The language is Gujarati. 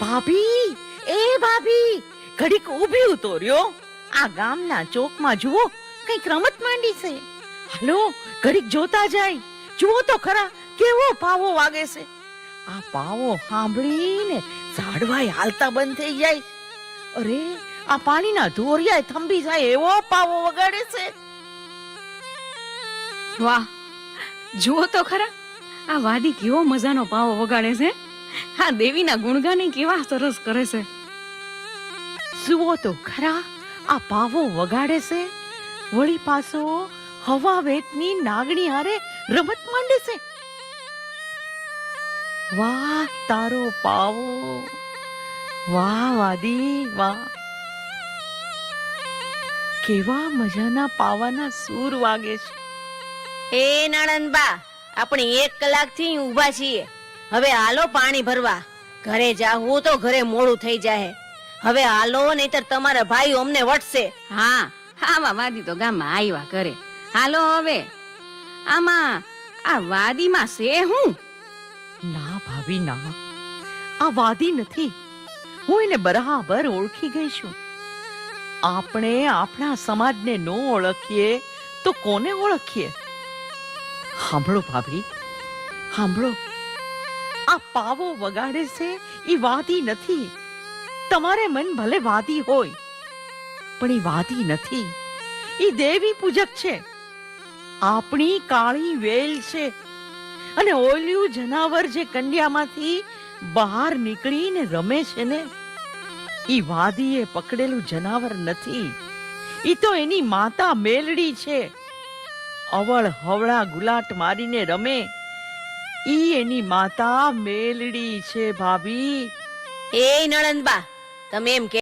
ભાભી, એ ભાભી, ઘડીક ઊભી ઉતો આ ગામના ચોકમાં જુઓ, કંઈક રમત માંડી છે. હાલો, ઘડીક જોતા જાય. જુઓ તો ખરા, કેવો પાવો વાગે છે. આ પાવો સાંભળીને ઝાડવાય હાલતા બંધ થઈ જાય. અરે, આ પાણીના ધોરિયાએ થંભી જાય એવો પાવો વગાડે છે. વાહ, જુઓ તો ખરા, આ વાદી કેવો મજાનો પાવો વગાડે છે. આ દેવીના ગુણગાને કેવા સરસ કરે છે. જુઓ તો ખરા, આ પાવો વગાડે છે. વળી પાછો હવા વેતની નાગણી હારે રમત માંડે છે. વાહ, તારો પાવો. વાહ, વાદી, વાહ. કેવા મજાના પાવાના સૂર વાગે છે. એ નણંદબા, આપણે એક કલાકથી ઊભા છીએ. હવે હાલો પાણી ભરવા. ઘરે જાવું તો ઘરે મોડું થઈ જાય હવે હાલો નહીતર તમારા ભાઈ અમને વટશે. હા આવા વાદી તો ગામમાં આવ્યા કરે. હાલો હવે. આમાં આ વાદીમાં છે હું? ના ભાભી ના. આ વાદી નથી. હું એને બરાબર ઓળખી ગઈ છું. આપણે આપણા સમાજને ન ઓળખીએ તો કોને ઓળખીએ? સાંભળો ભાભી સાંભળો. આ પાવો વગાડે છે એ વાદી નથી. તમારે મન ભલે વાદી હોય, પણ એ વાદી નથી. એ દેવી પૂજક છે. આપણી કાળી વેલ છે અને ઓલ્યું જનાવર જે કંડિયામાંથી બહાર નીકળીને રમે છે ને, એ વાદીએ પકડેલું જનાવર નથી. એ તો એની માતા મેલડી છે. અવળ હવળા ગુલાટ મારીને રમે. ઈ એની માતા મેલડી છે ભાભી. એ નણંદબા તમે એમ કે